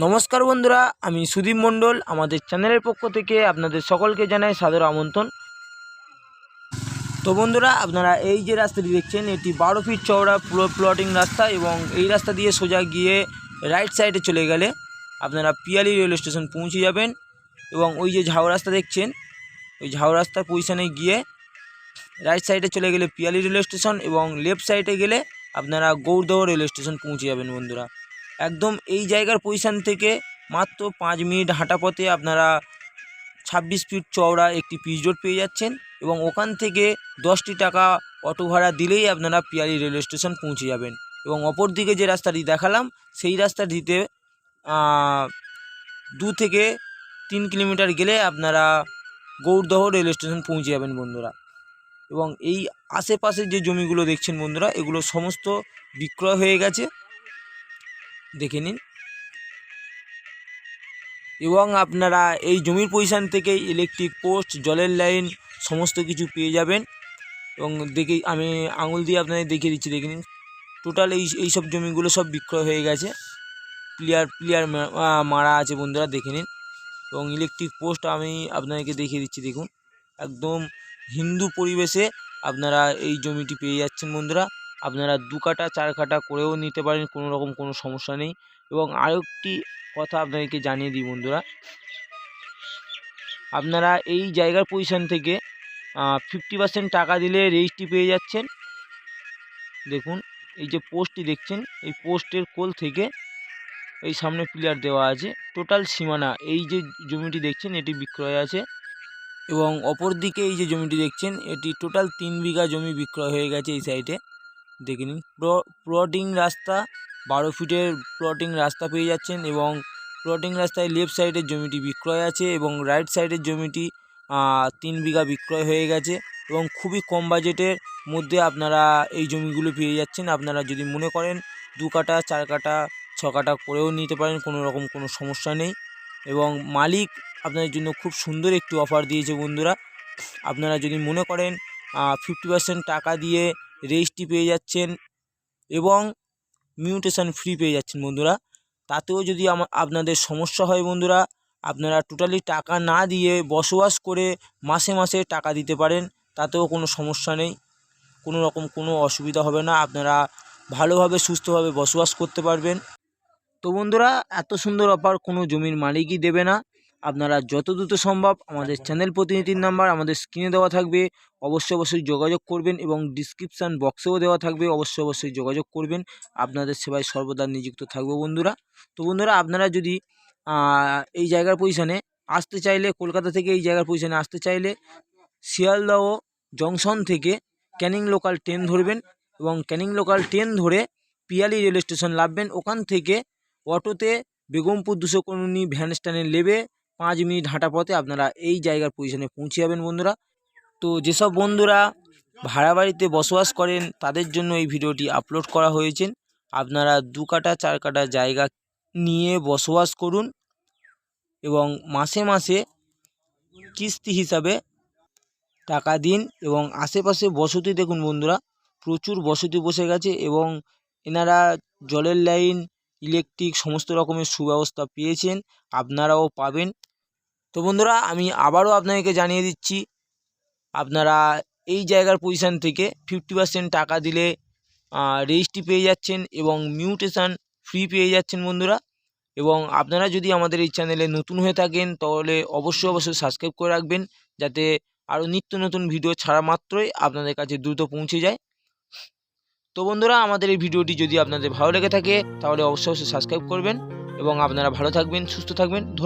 নমস্কার বন্ধুরা, আমি সুদীপ মণ্ডল, আমাদের চ্যানেলের পক্ষ থেকে আপনাদের সকলকে জানাই সাদর আমন্ত্রণ। তো বন্ধুরা, আপনারা এই যে রাস্তাটি দেখছেন, এটি বারো ফিট চওড়া পুরো প্লটিং রাস্তা এবং এই রাস্তা দিয়ে সোজা গিয়ে রাইট সাইডে চলে গেলে আপনারা পিয়ালি রেল স্টেশন পৌঁছে যাবেন এবং ওই যে ঝাউ রাস্তা দেখছেন, ওই ঝাউ রাস্তার পজিশানে গিয়ে রাইট সাইডে চলে গেলে পিয়ালি রেল স্টেশন এবং লেফট সাইডে গেলে আপনারা গৌরদহ রেল স্টেশন পৌঁছে যাবেন বন্ধুরা। একদম এই জায়গার পজিশান থেকে মাত্র পাঁচ মিনিট হাঁটা পথে আপনারা ছাব্বিশ ফিট চওড়া একটি পিচ রোড পেয়ে যাচ্ছেন এবং ওখান থেকে দশটি টাকা অটো ভাড়া দিলেই আপনারা পিয়ালি রেলওয়ে স্টেশন পৌঁছে যাবেন। এবং অপর দিকে যে রাস্তাটি দেখালাম, সেই রাস্তাটিতে দু থেকে তিন কিলোমিটার গেলে আপনারা গৌরদহ রেল স্টেশন পৌঁছে যাবেন বন্ধুরা। এবং এই আশেপাশের যে জমিগুলো দেখছেন বন্ধুরা, এগুলো সমস্ত বিক্রয় হয়ে গেছে। দেখে নিন। এবং আপনারা এই জমির পজিশান থেকে ইলেকট্রিক পোস্ট জলের লাইন সমস্ত কিছু পেয়ে যাবেন। এবং দেখে আমি আঙুল দিয়ে আপনাদের দেখিয়ে দিচ্ছি, দেখে নিন। টোটাল এই এই সব জমিগুলো সব বিক্রয় হয়ে গেছে। প্লেয়ার প্লেয়ার মারা আছে বন্ধুরা, দেখে নিন। এবং ইলেকট্রিক পোস্ট আমি আপনাদেরকে দেখিয়ে দিচ্ছি, দেখুন। একদম হিন্দু পরিবেশে আপনারা এই জমিটি পেয়ে যাচ্ছেন বন্ধুরা। আপনারা দু কাটা, চার কাটা করেও নিতে পারেন, কোনো রকম কোনো সমস্যা নেই। এবং আরেকটি কথা আপনাদেরকে জানিয়ে দিই বন্ধুরা। আপনারা এই জায়গার পজিশান থেকে ফিফটি পার্সেন্ট টাকা দিলে রেজিস্ট্রি পেয়ে যাচ্ছেন। দেখুন, এই যে পোস্টটি দেখছেন, এই পোস্টের কোল থেকে এই সামনে প্লেয়ার দেওয়া আছে। টোটাল সীমানা, এই যে জমিটি দেখছেন, এটি বিক্রয় আছে। এবং অপর দিকে এই যে জমিটি দেখছেন, এটি টোটাল তিন বিঘা জমি বিক্রয় হয়ে গেছে এই সাইডে দেখে নিন প্লটিং রাস্তা, বারো ফিটের প্লটিং রাস্তা পেয়ে যাচ্ছেন এবং প্লটিং রাস্তায় লেফট সাইডের জমিটি বিক্রয় আছে এবং রাইট সাইডের জমিটি তিন বিঘা বিক্রয় হয়ে গেছে এবং খুবই কম বাজেটের মধ্যে আপনারা এই জমিগুলো পেয়ে যাচ্ছেন। আপনারা যদি মনে করেন দু কাটা, চার কাটা, ছ কাটা করেও নিতে পারেন, কোনো রকম কোনো সমস্যা নেই এবং মালিক আপনাদের জন্য খুব সুন্দর একটি অফার দিয়েছে বন্ধুরা। আপনারা যদি মনে করেন ফিফটি পার্সেন্ট টাকা দিয়ে রেজিস্ট্রি পেয়ে যাচ্ছেন এবং মিউটেশন ফ্রি পেয়ে যাচ্ছেন বন্ধুরা। তাতেও যদি আমা, আপনাদের সমস্যা হয় বন্ধুরা, আপনারা টোটালি টাকা না দিয়ে বসবাস করে মাসে মাসে টাকা দিতে পারেন, তাতেও কোনো সমস্যা নেই। কোনো রকম কোনো অসুবিধা হবে না, আপনারা ভালোভাবে, সুস্থভাবে বসবাস করতে পারবেন। তো বন্ধুরা, এত সুন্দর অফার কোনো জমির মালিকই দেবে না। আপনারা যত দ্রুত সম্ভব আমাদের চ্যানেল প্রতিনিধির নাম্বার আমাদের স্ক্রিনে দেওয়া থাকবে। অবশ্যই অবশ্যই যোগাযোগ করবেন এবং ডিসক্রিপশান বক্সেও দেওয়া থাকবে। অবশ্যই অবশ্যই যোগাযোগ করবেন। আপনাদের সেবায় সর্বদা নিযুক্ত থাকব বন্ধুরা। তো বন্ধুরা আপনারা যদি এই জায়গার পজিশানে আসতে চাইলে কলকাতা থেকে এই জায়গার পজিশানে আসতে চাইলে শিয়ালদহ জংশন থেকে ক্যানিং লোকাল ট্রেন ধরবেন এবং ক্যানিং লোকাল ট্রেন ধরে পিয়ালি রেল স্টেশন নামবেন ওখান থেকে অটোতে বেগমপুর দুশো কলোনি ভ্যান স্ট্যান্ডে নেবে। পাঁচ মিনিট হাঁটা পথে আপনারা এই জায়গার পজিশনে পৌঁছে যাবেন বন্ধুরা। তো যেসব বন্ধুরা ভাড়া বাড়িতে বসবাস করেন, তাদের জন্য এই ভিডিওটি আপলোড করা হয়েছে। আপনারা দু কাটা, চার কাটা জায়গা নিয়ে বসবাস করুন এবং মাসে মাসে কিস্তি হিসাবে টাকা দিন এবং আশেপাশে বসতি দেখুন বন্ধুরা, প্রচুর বসতি বসে গেছে এবং এনারা জলের লাইন, ইলেকট্রিক সমস্ত রকমের সুব্যবস্থা পেয়েছেন, আপনারাও পাবেন। তো বন্ধুরা, আমি আবারও আপনাদেরকে জানিয়ে দিচ্ছি, আপনারা এই জায়গার পজিশান থেকে ফিফটি পার্সেন্ট টাকা দিলে রেজিস্ট্রি পেয়ে যাচ্ছেন এবং মিউটেশন ফ্রি পেয়ে যাচ্ছেন বন্ধুরা। এবং আপনারা যদি আমাদের এই চ্যানেলে নতুন হয়ে থাকেন, তাহলে অবশ্যই অবশ্যই সাবস্ক্রাইব করে রাখবেন, যাতে আরও নিত্য নতুন ভিডিও ছাড়া মাত্রই আপনাদের কাছে দ্রুত পৌঁছে যায়। তো বন্ধুরা, আমাদের এই ভিডিওটি যদি আপনাদের ভালো লেগে থাকে, তাহলে অবশ্যই অবশ্যই সাবস্ক্রাইব করবেন এবং আপনারা ভালো থাকবেন, সুস্থ থাকবেন।